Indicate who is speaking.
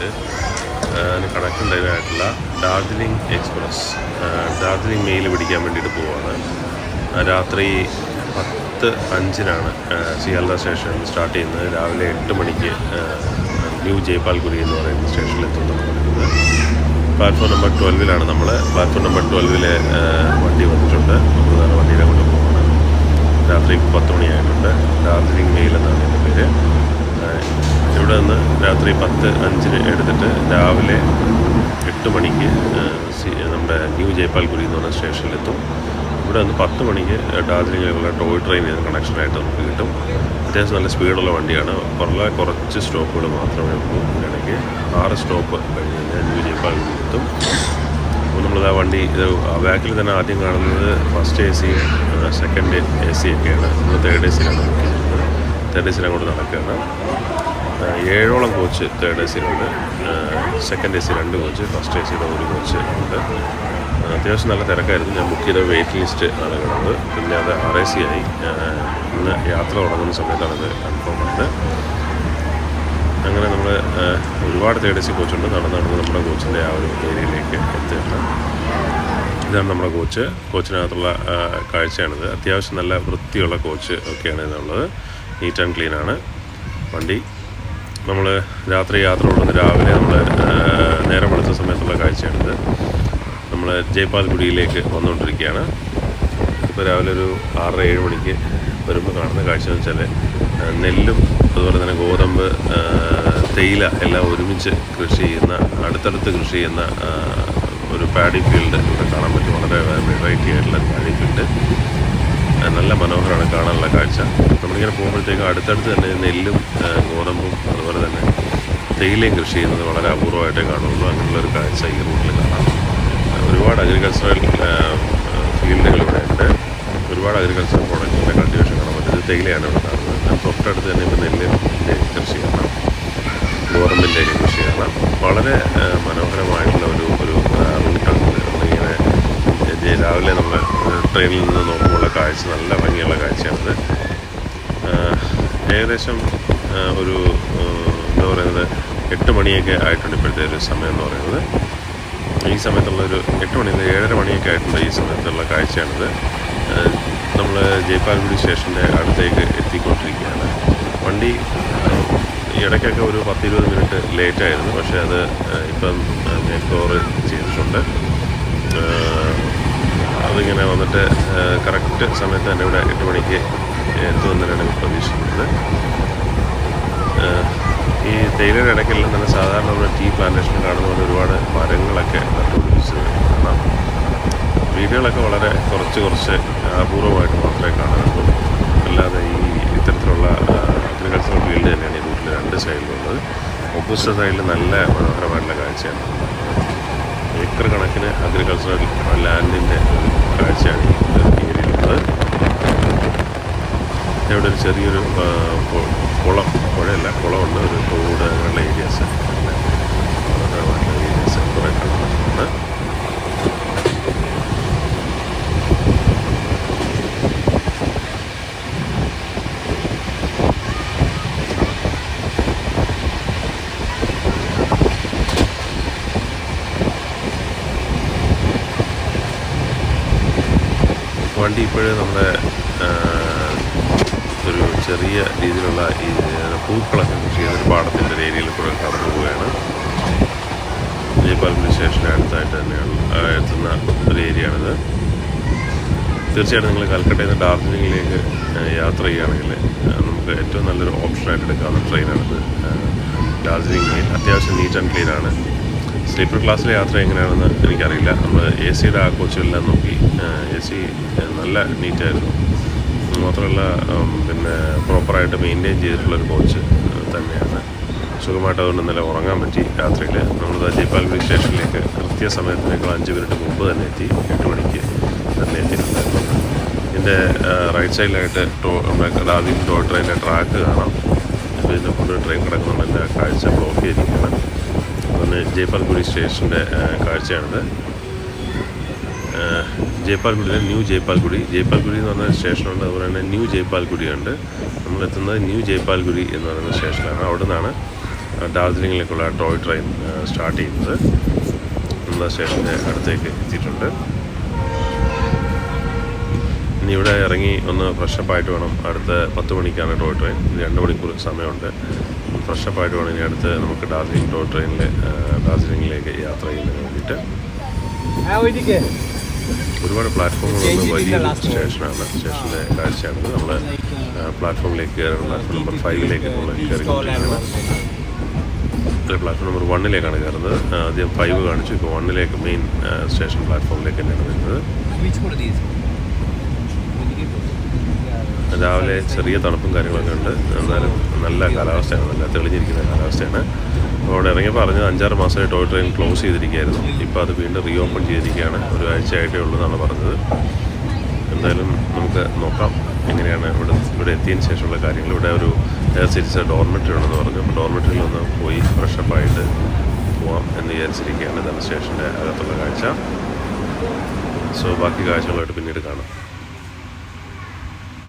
Speaker 1: Minute connect connection ആയിട്ടുള്ള Darjeeling express. Darjeeling mail പിടിക്കാൻ വേണ്ടിയിട്ട് പോവാണ്. രാത്രി പത്ത് അഞ്ചിനാണ് സിയാൽദ സ്റ്റേഷനിൽ സ്റ്റാർട്ട് ചെയ്യുന്നത്. രാവിലെ എട്ട് മണിക്ക് ന്യൂ ജയ്പാൽഗുരി എന്ന് പറയുന്ന സ്റ്റേഷനിൽ പറയുന്നത് പ്ലാറ്റ്ഫോം നമ്പർ ട്വൽവിലാണ് നമ്മൾ പ്ലാറ്റ്ഫോം നമ്പർ ട്വൽവിലെ വണ്ടി വന്നിട്ടുണ്ട്. നമ്മൾ നേരെ വണ്ടിയിലെ കൊണ്ട് പോകണം രാത്രി പത്ത് മണിയായിട്ടുണ്ട്. ഡാർജിലിംഗ് മെയിൽ എന്നാണ് എന്റെ പേര്. ഇവിടെ നിന്ന് രാത്രി പത്ത് അഞ്ചിന് എടുത്തിട്ട് രാവിലെ എട്ട് മണിക്ക് നമ്മുടെ ന്യൂ ജയ്പാൽഗുരി എന്ന് പറഞ്ഞ സ്റ്റേഷനിലെത്തും. ഇവിടെ നിന്ന് പത്ത് മണിക്ക് ഡാർജിലിംഗിലുള്ള ടോയ് ട്രെയിൻ കണക്ഷനായിട്ട് നമുക്ക് കിട്ടും. അത്യാവശ്യം നല്ല സ്പീഡുള്ള വണ്ടിയാണ്. വളരെ കുറച്ച് സ്റ്റോപ്പുകൾ മാത്രമേ ഉള്ളൂ. ഇടയ്ക്ക് ആറ് സ്റ്റോപ്പ് കഴിഞ്ഞ് കഴിഞ്ഞാൽ ന്യൂ ജയ്പാൽഗുരി എത്തും. അപ്പോൾ നമ്മൾ ആ വണ്ടി ഇത് ബാക്കിൽ തന്നെ ആദ്യം കാണുന്നത് first A C second A C ഒക്കെയാണ്. നമ്മൾ തേർഡ് എ സിയിലാണ് തേർഡ് എ സിയിൽ അങ്ങോട്ട് നടക്കുകയാണ്. ഏഴോളം കോച്ച് തേർഡ് എ സിയിലുണ്ട് സെക്കൻഡ് എ സി രണ്ട് കോച്ച് ഫസ്റ്റ് എ സിയുടെ ഒരു കോച്ച് ഉണ്ട്. അത്യാവശ്യം നല്ല തിരക്കായിരുന്നു. ഞാൻ ബുക്ക് ചെയ്ത വെയിറ്റ് ലിസ്റ്റ് ആണ് കിടന്നത്. പിന്നെ അത് ആർ എ സി ആയി. ഇന്ന് യാത്ര തുടങ്ങുന്ന സമയത്താണ് അത് കൺഫേം ആയത് അങ്ങനെ നമ്മൾ ഒരുപാട് തേർഡ് എ സി കോച്ചുണ്ട് നടന്ന് നടന്ന് നമ്മുടെ കോച്ചിന്റെ ആ ഒരു ഏരിയയിലേക്ക് എത്തുകയാണ്. ഇതാണ് നമ്മുടെ കോച്ച് കോച്ചിനകത്തുള്ള കാഴ്ചയാണിത്. അത്യാവശ്യം നല്ല വൃത്തിയുള്ള കോച്ച് ഒക്കെയാണ് ഇതുള്ളത്. നീറ്റ് ആൻഡ് ക്ലീൻ ആണ്. വണ്ടി നമ്മൾ രാത്രി യാത്ര തുടർന്ന് രാവിലെ നമ്മൾ നേരം വെളുത്ത സമയത്തുള്ള കാഴ്ചയാണിത്. നമ്മൾ ജയ്പാൽഗുഡിയിലേക്ക് വന്നുകൊണ്ടിരിക്കുകയാണ്. ഇപ്പോൾ രാവിലെ ഒരു ആറര ഏഴ് മണിക്ക് വരുമ്പോൾ കാണുന്ന കാഴ്ച എന്ന് വെച്ചാൽ നെല്ലും അതുപോലെ തന്നെ ഗോതമ്പ് തേയില എല്ലാം ഒരുമിച്ച് കൃഷി ചെയ്യുന്ന അടുത്തടുത്ത് കൃഷി ചെയ്യുന്ന ഒരു പാഡി ഫീൽഡ് ഇവിടെ കാണാൻ പറ്റും. വളരെ വെറൈറ്റി ആയിട്ടുള്ള പാഡി ഫീൽഡ് നല്ല മനോഹരമാണ് കാണാനുള്ള കാഴ്ച. നമ്മളിങ്ങനെ പോകുമ്പോഴത്തേക്കും അടുത്തടുത്ത് തന്നെ നെല്ലും ഗോതമ്പും അതുപോലെ തന്നെ തേയിലയും കൃഷി ചെയ്യുന്നത് വളരെ അപൂർവമായിട്ടേ കാണുള്ളൂ. അങ്ങനെയുള്ള ഒരു കാഴ്ച ഈ റൂട്ടിൽ കാണാം. ഒരുപാട് അഗ്രികൾച്ചറൽ ഫീൽഡുകൾ ഇവിടെ ഉണ്ട്. ഒരുപാട് അഗ്രികൾച്ചർ പ്രോഡക്റ്റിന്റെ കൾട്ടിവേഷൻ കാണാൻ പറ്റും തേയിലയാണ് ഇവിടെ കാണുന്നത്. തൊട്ടടുത്ത് തന്നെ ഇപ്പോൾ നെല്ലിന്റെ കൃഷി കാണാം. ഗോതമ്പിന്റെയൊക്കെ കൃഷി കാണാം. വളരെ മനോഹരമായിട്ടുള്ള ഒരു ഒരു റൂട്ടാണ് നമ്മളിങ്ങനെ രാവിലെ നമ്മൾ ട്രെയിനിൽ നിന്ന് നോക്കുമ്പോഴുള്ള കാഴ്ച നല്ല ഭംഗിയുള്ള കാഴ്ചയാണിത്. ഏകദേശം ഒരു എന്താ പറയുന്നത് എട്ട് മണിയൊക്കെ ആയിട്ടുണ്ട് ഇപ്പോഴത്തെ ഒരു സമയം എന്ന് പറയുന്നത്. ഈ സമയത്തുള്ള ഒരു എട്ട് മണി ഏഴര മണിയൊക്കെ ആയിട്ടുണ്ട് ഈ സമയത്തുള്ള കാഴ്ചയാണിത്. നമ്മൾ ജയ്പാൽഗുഡി സ്റ്റേഷന്റെ അടുത്തേക്ക് എത്തിക്കൊണ്ടിരിക്കുകയാണ്. വണ്ടി ഇടയ്ക്കൊക്കെ ഒരു പത്തിരുപത് മിനിറ്റ് ലേറ്റായിരുന്നു പക്ഷേ അത് ഇപ്പം മേക്ക് ഓവർ ചെയ്തിട്ടുണ്ട്. അതിങ്ങനെ വന്നിട്ട് കറക്റ്റ് സമയത്ത് തന്നെ ഇവിടെ എട്ട് മണിക്ക് എത്തുമെന്നാണ് പ്രതീക്ഷിക്കുന്നത്. ഈ തേയിലയുടെ ഇടയ്ക്കെല്ലാം തന്നെ സാധാരണ നമ്മൾ ടീ പ്ലാന്റേഷൻ കാണുന്ന പോലെ ഒരുപാട് മരങ്ങളൊക്കെ നട്ടുപിടിപ്പിച്ചത് കാണാം. വീടുകളൊക്കെ വളരെ കുറച്ച് കുറച്ച് അപൂർവമായിട്ട് മാത്രമേ കാണാറുള്ളൂ. അല്ലാതെ ഈ ഇത്തരത്തിലുള്ള അഗ്രികൾച്ചറൽ ഫീൽഡ് തന്നെയാണ് ഈ റൂട്ടിൽ രണ്ട് സൈഡിലുള്ളത് ഓപ്പോസിറ്റ് സൈഡിൽ നല്ല മനോഹരമായിട്ടുള്ള കാഴ്ചയാണ്. ഏക്കർ കണക്കിന് അഗ്രികൾച്ചറൽ ലാൻഡിന്റെ കാഴ്ചയാണ് ഈ ഏരിയയിലുള്ളത് ഇവിടെ ഒരു ചെറിയൊരു കുളം പുഴയല്ല കുളമുണ്ട്. ഒരു തോട് അങ്ങനെയുള്ള ഏരിയാസ് ഏരിയാസ് കുറേ കാണാൻ വണ്ടി ഇപ്പോഴും നമ്മുടെ ഒരു ചെറിയ രീതിയിലുള്ള ഈ പൂക്കളൊക്കെ കൃഷി ഒരു പാടത്തിന്റെ ഒരു ഏരിയയിൽ കൂടെ കടന്നു പോവുകയാണ് ജയ്പാൽപുരി സ്റ്റേഷന്റെ അടുത്തായിട്ട് തന്നെയാണ് എത്തുന്ന ഒരു ഏരിയയാണിത്. തീർച്ചയായിട്ടും നിങ്ങൾ കൽക്കട്ടയിൽ നിന്ന് ഡാർജിലിംഗിലേക്ക് യാത്ര ചെയ്യുകയാണെങ്കിൽ നമുക്ക് ഏറ്റവും നല്ലൊരു ഓപ്ഷനായിട്ട് എടുക്കാവുന്ന ട്രെയിനാണിത്. ഡാർജിലിംഗ് അത്യാവശ്യം നീറ്റ് ആൻഡ് ക്ലീൻ ആണ് സ്ലീപ്പർ ക്ലാസ്സിലെ യാത്ര എങ്ങനെയാണെന്ന് എനിക്കറിയില്ല. നമ്മൾ എ സിയുടെ ആ കോച്ചുകളെല്ലാം നോക്കി. എ സി നല്ല നീറ്റായിരുന്നു. മാത്രമല്ല പിന്നെ പ്രോപ്പറായിട്ട് മെയിന്റെയിൻ ചെയ്തിട്ടുള്ളൊരു കോച്ച് തന്നെയാണ്. സുഖമായിട്ട് അതുകൊണ്ട് ഇന്നലെ ഉറങ്ങാൻ പറ്റി രാത്രിയിൽ നമ്മൾ ജയ്പാൽഗുരി സ്റ്റേഷനിലേക്ക് കൃത്യസമയത്തിനേക്കാൾ അഞ്ച് മിനിറ്റ് മുമ്പ് തന്നെ എത്തി. എട്ട് മണിക്ക് തന്നെ എത്തിയിട്ടുണ്ടായിരുന്നു. ഇതിന്റെ റൈറ്റ് സൈഡിലായിട്ട് ടോ നമ്മുടെ ടോ ട്രെയിനിന്റെ ട്രാക്ക് കാണാം. ഇതിന്റെ ഫുഡ് ട്രെയിൻ കിടക്കുന്നുണ്ട്. എന്റെ കാഴ്ച ബ്ലോക്ക് ചെയ്തിരിക്കുകയാണ്. ഒന്ന് ജയ്പാൽഗുഡി സ്റ്റേഷന്റെ കാഴ്ചയാണിത്. ജയ്പാൽഗുഡിയിലെ ന്യൂ ജയ്പാൽഗുഡി ജയ്പാൽഗുഡി എന്ന് പറഞ്ഞ സ്റ്റേഷനുണ്ട്. അതുപോലെ തന്നെ ന്യൂ ജയ്പാൽഗുഡിയുണ്ട് നമ്മൾ എത്തുന്നത് ന്യൂ ജയ്പാൽഗുഡി എന്ന് പറയുന്ന സ്റ്റേഷനാണ് അവിടെ നിന്നാണ് ഡാർജിലിങ്ങിലേക്കുള്ള ടോയ് ട്രെയിൻ സ്റ്റാർട്ട് ചെയ്യുന്നത്. നമ്മൾ സ്റ്റേഷന്റെ അടുത്തേക്ക് എത്തിയിട്ടുണ്ട്. ഇനി ഇവിടെ ഇറങ്ങി ഒന്ന് ഫ്രഷപ്പ് ആയിട്ട് വേണം. അടുത്ത പത്ത് മണിക്കാണ് ടോയ് ട്രെയിൻ. രണ്ട് മണിക്കൂർ സമയമുണ്ട്. ഫ്രഷപ്പ് ആയിട്ട് വേണം ഇനി അടുത്ത് നമുക്ക് ഡാർജിലിംഗ് ടോ ട്രെയിനിൽ ഡാർജിലിംഗിലേക്ക് യാത്ര ചെയ്യുന്നതിന് വേണ്ടിയിട്ട് ഒരുപാട് പ്ലാറ്റ്ഫോമുകളുള്ള വലിയൊരു സ്റ്റേഷനാണ്. സ്റ്റേഷന്റെ കാഴ്ചയാണ് നമ്മൾ പ്ലാറ്റ്ഫോമിലേക്ക് കയറുന്ന പ്ലാറ്റ്ഫോം നമ്പർ ഫൈവിലേക്ക് നമ്മൾ കയറിക്കൊണ്ടിരിക്കുകയാണ് പ്ലാറ്റ്ഫോം നമ്പർ വണ്ണിലേക്കാണ് കയറുന്നത്. ആദ്യം ഫൈവ് കാണിച്ചു. ഇപ്പോൾ വണ്ണിലേക്ക് മെയിൻ സ്റ്റേഷൻ പ്ലാറ്റ്ഫോമിലേക്ക് തന്നെയാണ് വരുന്നത്. രാവിലെ ചെറിയ തണുപ്പും കാര്യങ്ങളൊക്കെ ഉണ്ട്. എന്നാലും നല്ല കാലാവസ്ഥയാണ്. നല്ല തെളിഞ്ഞിരിക്കുന്ന കാലാവസ്ഥയാണ്. അവിടെ ഇറങ്ങി പറഞ്ഞത് അഞ്ചാറ് മാസമായി ടോയ് ട്രെയിൻ ക്ലോസ് ചെയ്തിരിക്കുകയായിരുന്നു. ഇപ്പോൾ അത് വീണ്ടും റീ ഓപ്പൺ ചെയ്തിരിക്കുകയാണ്. ഒരു ആഴ്ചയായിട്ടേ ഉള്ളൂ എന്നാണ് പറഞ്ഞത്. എന്തായാലും നമുക്ക് നോക്കാം എങ്ങനെയാണ് ഇവിടെ ഇവിടെ എത്തിയതിന് ശേഷമുള്ള കാര്യങ്ങൾ. ഇവിടെ ഒരു തിരിച്ച ഡോർമെറ്ററി ഉണ്ടെന്ന് പറഞ്ഞു. അപ്പോൾ ഡോർമെറ്ററിയിൽ ഒന്ന് പോയി ഫ്രഷപ്പായിട്ട് പോവാം എന്ന് വിചാരിച്ചിരിക്കുകയാണ്. ഡെമോസ്ട്രേഷന്റെ അകത്തുള്ള കാഴ്ച. സോ ബാക്കി കാഴ്ചകളായിട്ട് പിന്നീട് കാണാം.